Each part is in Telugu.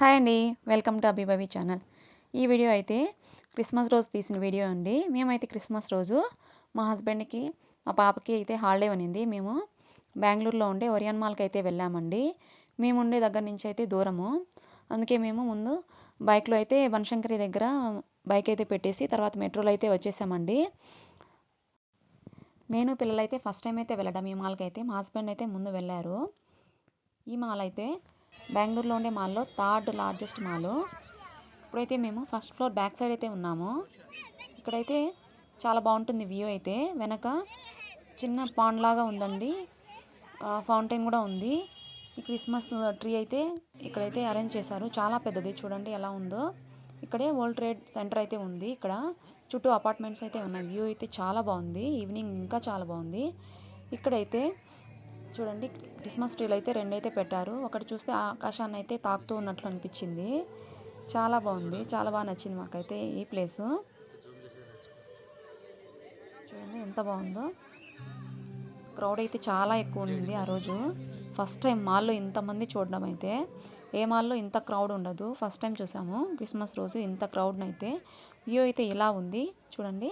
హాయ్ అండి. Welcome to అభిభవి channel. ఈ వీడియో అయితే క్రిస్మస్ రోజు తీసిన వీడియో అండి. మేమైతే క్రిస్మస్ రోజు మా హస్బెండ్కి మా పాపకి అయితే హాలిడే ఉనింది మేము బెంగళూరులో ఉండే ఒరియాన్ మాల్కి అయితే వెళ్ళామండి. మేము ఉండే దగ్గర నుంచి అయితే దూరము. అందుకే మేము ముందు బైక్లో అయితే బనశంకరి దగ్గర బైక్ అయితే పెట్టేసి తర్వాత మెట్రోలో అయితే వచ్చేసామండి. నేను పిల్లలైతే ఫస్ట్ టైం అయితే వెళ్ళడం ఈ మాల్కి అయితే. మా హస్బెండ్ అయితే ముందు వెళ్ళారు. ఈ మాల్ అయితే బెంగళూరులో ఉండే మాల్లో థర్డ్ లార్జెస్ట్ మాల్. ఇప్పుడైతే మేము ఫస్ట్ ఫ్లోర్ బ్యాక్ సైడ్ అయితే ఉన్నాము. ఇక్కడైతే చాలా బాగుంటుంది వ్యూ అయితే. వెనక చిన్న పాండ్ లాగా ఉందండి. ఫౌంటైన్ కూడా ఉంది. ఈ క్రిస్మస్ ట్రీ అయితే ఇక్కడైతే అరేంజ్ చేశారు. చాలా పెద్దది చూడండి ఎలా ఉందో. ఇక్కడే వరల్డ్ ట్రేడ్ సెంటర్ అయితే ఉంది. ఇక్కడ చుట్టూ అపార్ట్మెంట్స్ అయితే ఉన్నాయి. వ్యూ అయితే చాలా బాగుంది. ఈవినింగ్ ఇంకా చాలా బాగుంది. ఇక్కడైతే చూడండి క్రిస్మస్ ట్రీలు అయితే రెండైతే పెట్టారు. ఒకటి చూస్తే ఆకాశాన్ని అయితే తాకుతూ ఉన్నట్లు అనిపించింది. చాలా బాగుంది. చాలా బాగా నచ్చింది మాకైతే ఈ ప్లేస్. చూడండి ఎంత బాగుందో. క్రౌడ్ అయితే చాలా ఎక్కువ ఉంది ఆ రోజు. ఫస్ట్ టైం మాల్లో ఇంతమంది చూడడం అయితే. ఏ మాల్లో ఇంత క్రౌడ్ ఉండదు. ఫస్ట్ టైం చూసాము. క్రిస్మస్ రోజు ఇంత క్రౌడ్ని అయితే. వ్యూ అయితే ఇలా ఉంది. చూడండి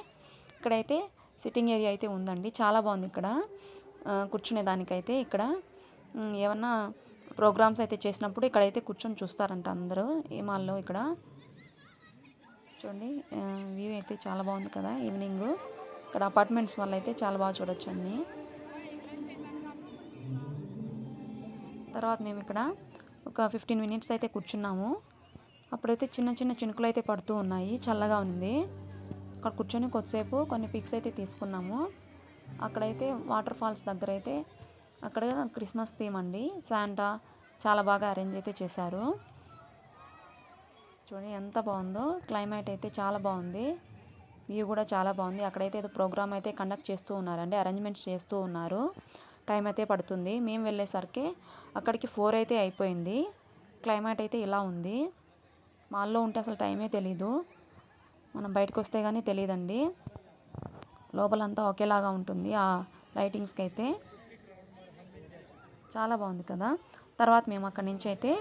ఇక్కడైతే సిట్టింగ్ ఏరియా అయితే ఉందండి. చాలా బాగుంది ఇక్కడ. కూర్చునే దానికైతే ఇక్కడ ఏమన్నా ప్రోగ్రామ్స్ అయితే చేసినప్పుడు ఇక్కడైతే కూర్చొని చూస్తారంట అందరూ. ఈ మాల్లో ఇక్కడ చూడండి వ్యూ అయితే చాలా బాగుంది కదా ఈవినింగ్. ఇక్కడ అపార్ట్మెంట్స్ వల్ల అయితే చాలా బాగా చూడొచ్చు అన్ని. తర్వాత మేము ఇక్కడ ఒక ఫిఫ్టీన్ మినిట్స్ అయితే కూర్చున్నాము. అప్పుడైతే చిన్న చిన్న చినుకులు అయితే పడుతూ ఉన్నాయి చల్లగా ఉంది. అక్కడ కూర్చొని కొద్దిసేపు కొన్ని పిక్స్ అయితే తీసుకున్నాము. అక్కడైతే వాటర్ ఫాల్స్ దగ్గర అయితే అక్కడ క్రిస్మస్ థీమ్ అండి. శాంటా చాలా బాగా అరేంజ్ అయితే చేశారు. చూడండి ఎంత బాగుందో. క్లైమేట్ అయితే చాలా బాగుంది. వ్యూ కూడా చాలా బాగుంది. అక్కడైతే ఏదో ప్రోగ్రామ్ అయితే కండక్ట్ చేస్తూ ఉన్నారండి. అరేంజ్మెంట్స్ చేస్తూ ఉన్నారు. టైం అయితే పడుతుంది. మేము వెళ్ళేసరికి అక్కడికి ఫోర్ అయితే అయిపోయింది. క్లైమేట్ అయితే ఇలా ఉంది. మాల్లో ఉంటే అసలు టైమే తెలీదు. మనం బయటకు వస్తే కానీ తెలియదండి లోపలంతా ఒకేలాగా ఉంటుంది. ఆ లైటింగ్స్కి అయితే చాలా బాగుంది కదా. తర్వాత మేము అక్కడి నుంచి అయితే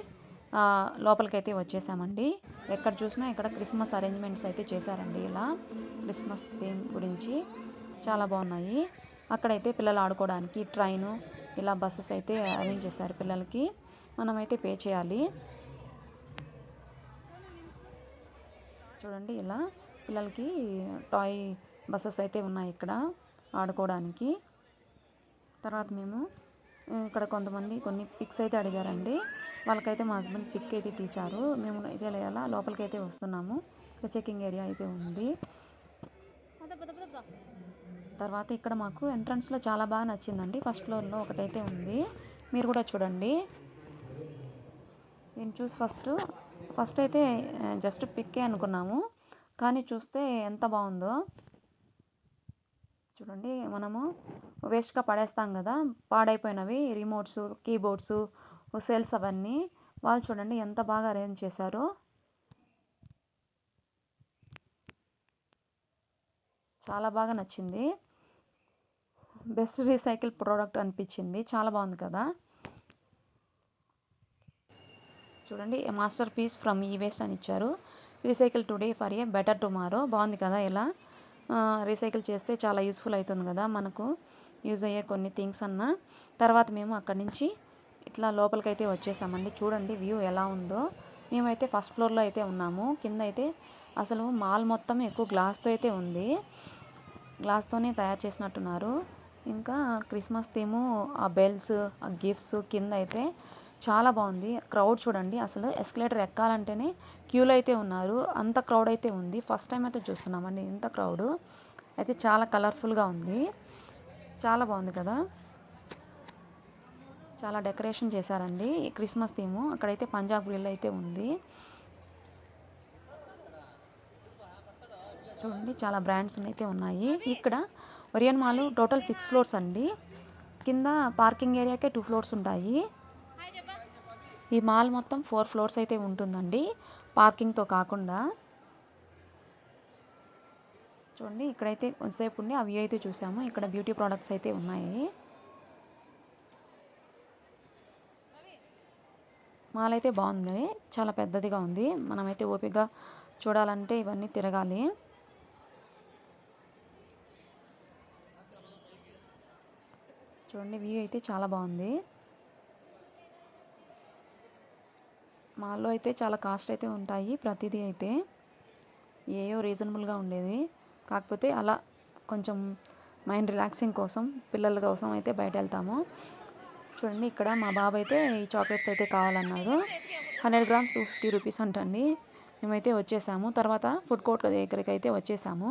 లోపలికైతే వచ్చేసామండి. ఎక్కడ చూసినా ఇక్కడ క్రిస్మస్ అరేంజ్మెంట్స్ అయితే చేశారండి ఇలా. క్రిస్మస్ థీమ్ గురించి చాలా బాగున్నాయి. అక్కడైతే పిల్లలు ఆడుకోవడానికి ట్రైను ఇలా బస్సెస్ అయితే అరేంజ్ చేశారు పిల్లలకి. మనమైతే పే చేయాలి. చూడండి ఇలా పిల్లలకి టాయ్ బస్సెస్ అయితే ఉన్నాయి ఇక్కడ ఆడుకోవడానికి. తర్వాత మేము ఇక్కడ కొంతమంది కొన్ని పిక్స్ అయితే అడిగారండి. వాళ్ళకైతే మా హస్బెండ్ పిక్ అయితే తీశారు. మేము అయితే లేయాలా లోపలికి అయితే వస్తున్నాము. ఇక్కడ చెక్కింగ్ ఏరియా అయితే ఉంది. తర్వాత ఇక్కడ మాకు ఎంట్రన్స్లో చాలా బాగా నచ్చిందండి. ఫస్ట్ ఫ్లోర్లో ఒకటైతే ఉంది. మీరు కూడా చూడండి. నేను చూసి ఫస్ట్ ఫస్ట్ అయితే జస్ట్ పిక్కే అనుకున్నాము. కానీ చూస్తే ఎంత బాగుందో. చూడండి మనము వేస్ట్గా పడేస్తాం కదా పాడైపోయినవి రిమోట్స్ కీబోర్డ్స్ సెల్స్ అవన్నీ వాళ్ళు చూడండి ఎంత బాగా అరేంజ్ చేశారో. చాలా బాగా నచ్చింది. బెస్ట్ రీసైకిల్ ప్రోడక్ట్ అనిపించింది. చాలా బాగుంది కదా. చూడండి మాస్టర్ పీస్ ఫ్రమ్ ఈ వేస్ట్ అని ఇచ్చారు. Recycle today for a better tomorrow. బాగుంది కదా ఇలా రీసైకిల్ చేస్తే చాలా యూస్ఫుల్ అవుతుంది కదా మనకు. యూజ్ అయ్యే కొన్ని థింగ్స్ అన్న. తర్వాత మేము అక్కడి నుంచి ఇట్లా లోపలికి అయితే వచ్చేసామండి. చూడండి వ్యూ ఎలా ఉందో. మేమైతే ఫస్ట్ ఫ్లోర్లో అయితే ఉన్నాము. కింద అయితే అసలు మాల్ మొత్తం ఎక్కువ గ్లాస్తో అయితే ఉంది. గ్లాస్తోనే తయారు చేసినట్టున్నారు. ఇంకా క్రిస్మస్ థీము ఆ బెల్స్ ఆ గిఫ్ట్స్ కింద అయితే చాలా బాగుంది. క్రౌడ్ చూడండి. అసలు ఎస్కలేటర్ ఎక్కాలంటేనే క్యూలో అయితే ఉన్నారు. అంత క్రౌడ్ అయితే ఉంది. ఫస్ట్ టైం అయితే చూస్తున్నామండి ఇంత క్రౌడ్. అయితే చాలా కలర్ఫుల్గా ఉంది. చాలా బాగుంది కదా. చాలా డెకరేషన్ చేశారండి. Christmas theme. అక్కడైతే పంజాబ్ గ్రిల్ అయితే ఉంది. చూడండి చాలా బ్రాండ్స్ అయితే ఉన్నాయి. ఇక్కడ Orion mall total six floors అండి. కింద పార్కింగ్ ఏరియాకే టూ ఫ్లోర్స్ ఉంటాయి. ఈ మాల్ మొత్తం ఫోర్ ఫ్లోర్స్ అయితే ఉంటుందండి. పార్కింగ్తో కాకుండా. చూడండి ఇక్కడైతే కొంతసేపు ఉండి అవి అయితే చూసాము. ఇక్కడ బ్యూటీ ప్రోడక్ట్స్ అయితే ఉన్నాయి. మాల్ అయితే బాగుంది. చాలా పెద్దదిగా ఉంది. మనమైతే ఓపికగా చూడాలంటే ఇవన్నీ తిరగాలి. చూడండి వ్యూ అయితే చాలా బాగుంది. మాల్లో అయితే చాలా కాస్ట్ అయితే ఉంటాయి ప్రతిదీ అయితే. ఏయో రీజనబుల్గా ఉండేది. కాకపోతే అలా కొంచెం మైండ్ రిలాక్సింగ్ కోసం పిల్లల కోసం అయితే బయట వెళ్తాము చూడండి ఇక్కడ మా బాబు అయితే ఈ చాక్లెట్స్ అయితే కావాలన్నారు hundred grams two fifty rupees అంటండి. మేమైతే వచ్చేసాము. తర్వాత ఫుడ్ కోర్ట్ దగ్గరికి అయితే వచ్చేసాము.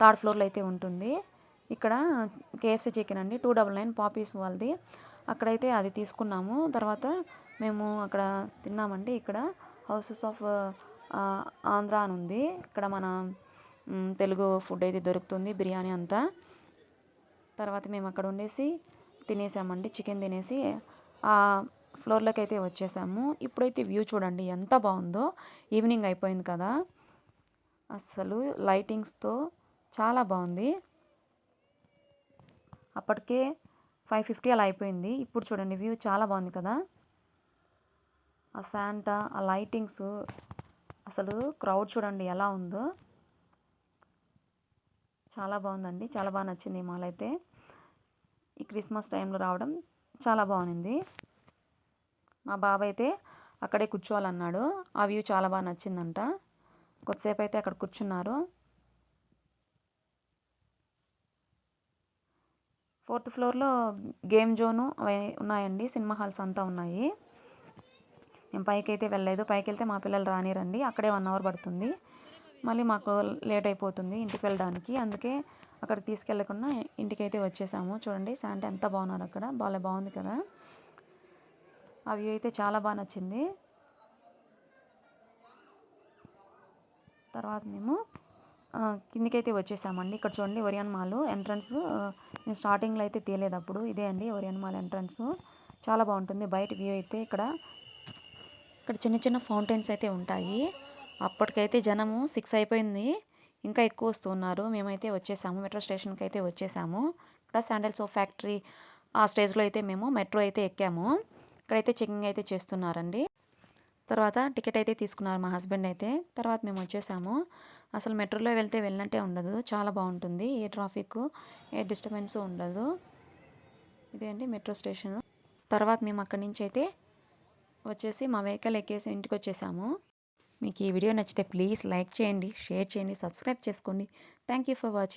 థర్డ్ ఫ్లోర్లో అయితే ఉంటుంది. ఇక్కడ కేఎఫ్సీ చికెన్ అండి టూ డబల్ నైన్ పాపీస్ వాళ్ళది. అక్కడైతే అది తీసుకున్నాము. తర్వాత మేము అక్కడ తిన్నామండి. ఇక్కడ హౌసెస్ ఆఫ్ ఆంధ్ర అని ఉంది. ఇక్కడ మన తెలుగు ఫుడ్ అయితే దొరుకుతుంది బిర్యానీ అంతా. తర్వాత మేము అక్కడ ఉండేసి తినేసామండి. చికెన్ తినేసి ఆ ఫ్లోర్లోకి అయితే వచ్చేసాము. ఇప్పుడైతే వ్యూ చూడండి ఎంత బాగుందో. ఈవినింగ్ అయిపోయింది కదా. అస్సలు లైటింగ్స్తో చాలా బాగుంది. అప్పటికే ఫైవ్ ఫిఫ్టీ అలా అయిపోయింది. ఇప్పుడు చూడండి వ్యూ చాలా బాగుంది కదా. ఆ శాంటా ఆ లైటింగ్స్ అసలు క్రౌడ్ చూడండి ఎలా ఉందో. చాలా బాగుందండి. చాలా బాగా నచ్చింది మాల్ అయితే. ఈ క్రిస్మస్ టైంలో రావడం చాలా బాగుంది. మా బాబు అయితే అక్కడే కూర్చోవాలన్నాడు. ఆ వ్యూ చాలా బాగా నచ్చిందంట. కొద్దిసేపు అయితే అక్కడ కూర్చున్నారు. ఫోర్త్ ఫ్లోర్లో గేమ్ జోను అవి ఉన్నాయండి సినిమా హాల్స్ అంతా ఉన్నాయి. మేము పైకి అయితే వెళ్ళలేదు. పైకి వెళ్తే మా పిల్లలు రానిరండి. అక్కడే వన్ అవర్ పడుతుంది. మళ్ళీ మాకు లేట్ అయిపోతుంది ఇంటికి వెళ్ళడానికి. అందుకే అక్కడికి తీసుకెళ్ళకుండా ఇంటికి అయితే వచ్చేసాము. చూడండి శాంట ఎంత బాగున్నారు అక్కడ. బాగా బాగుంది కదా. ఆ వ్యూ అయితే చాలా బాగా నచ్చింది. తర్వాత మేము కిందికైతే వచ్చేసామండి. ఇక్కడ చూడండి ఒరియాన్ మాల్ ఎంట్రన్స్. నేను స్టార్టింగ్లో అయితే తీయలేదు అప్పుడు. ఇదే అండి ఒరియాన్ మాల్ ఎంట్రన్స్. చాలా బాగుంటుంది. బయట వ్యూ అయితే ఇక్కడ ఇక్కడ చిన్న చిన్న ఫౌంటైన్స్ అయితే ఉంటాయి. అప్పటికైతే జనము సిక్స్ అయిపోయింది. ఇంకా ఎక్కువ వస్తున్నారు మేమైతే వచ్చేసాము. మెట్రో స్టేషన్కి అయితే వచ్చేసాము. ఇక్కడ శాండల్ సోప్ ఫ్యాక్టరీ ఆ స్టేజ్లో అయితే మేము మెట్రో అయితే ఎక్కాము. ఇక్కడైతే చెకింగ్ అయితే చేస్తున్నారండి. తర్వాత టికెట్ అయితే తీసుకున్నారు మా హస్బెండ్ అయితే. తర్వాత మేము వచ్చేసాము. అసలు మెట్రోలో వెళ్తే వెళ్ళినట్టే ఉండదు. చాలా బాగుంటుంది. ఏ ట్రాఫిక్ ఏ డిస్టర్బెన్స్ ఉండదు. ఇదే అండి మెట్రో స్టేషన్. తర్వాత మేము అక్కడి నుంచి అయితే వచ్చేసి మా వెహికల్ ఎక్కేసి ఇంటికి వచ్చేసాము. మీకు ఈ వీడియో నచ్చితే ప్లీజ్ లైక్ చేయండి షేర్ చేయండి సబ్స్క్రైబ్ చేసుకోండి. Thank you for watching.